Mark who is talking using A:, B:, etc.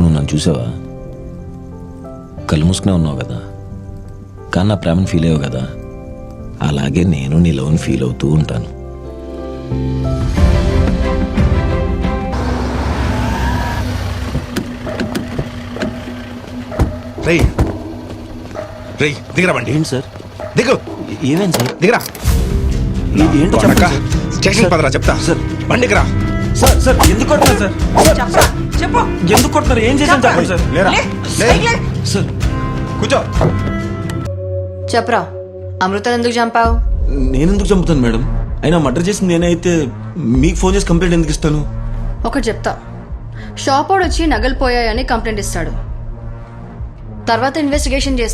A: నన్ను చూసావా? కళ్ళు మూసుకునే ఉన్నావు కదా. కానీ నా ప్రేమను ఫీల్ అయ్యావు కదా. అలాగే నేను నీలోని ఫీల్ అవుతూ ఉంటాను.
B: రేయ్. రేయ్ దిగరా బండి.
C: ఏంటి సార్?
B: దిగు.
C: ఏమేం సార్?
B: దిగరా.
C: ఏ- ఏంటో.
B: స్టేషన్. పదరా చెప్తా.
C: సార్.
B: బండికిరా
C: సార్ సార్ ఎందుకు సార్
D: చెప్పు.
C: ఎందుకు కొడుతున్నారు ఏం చేశాను చెప్పండి సార్.
B: లేరా?
D: లే.
C: సార్
B: కూర్చో.
E: చెప్పరా. అమృతను ఎందుకు చంపావు?
C: నేను ఎందుకు చంపుతాను మేడం? అయినా మర్డర్ చేసింది నేనే అయితే మీకు ఫోన్ చేసి కంప్లైంట్ ఎందుకు ఇస్తాను?
E: ఒకటి చెప్తా. షాప్ వచ్చి నగలు పోయాయని కంప్లైంట్ ఇస్తాడు. తర్వాత ఇన్వెస్టిగేషన్ చేస్తా.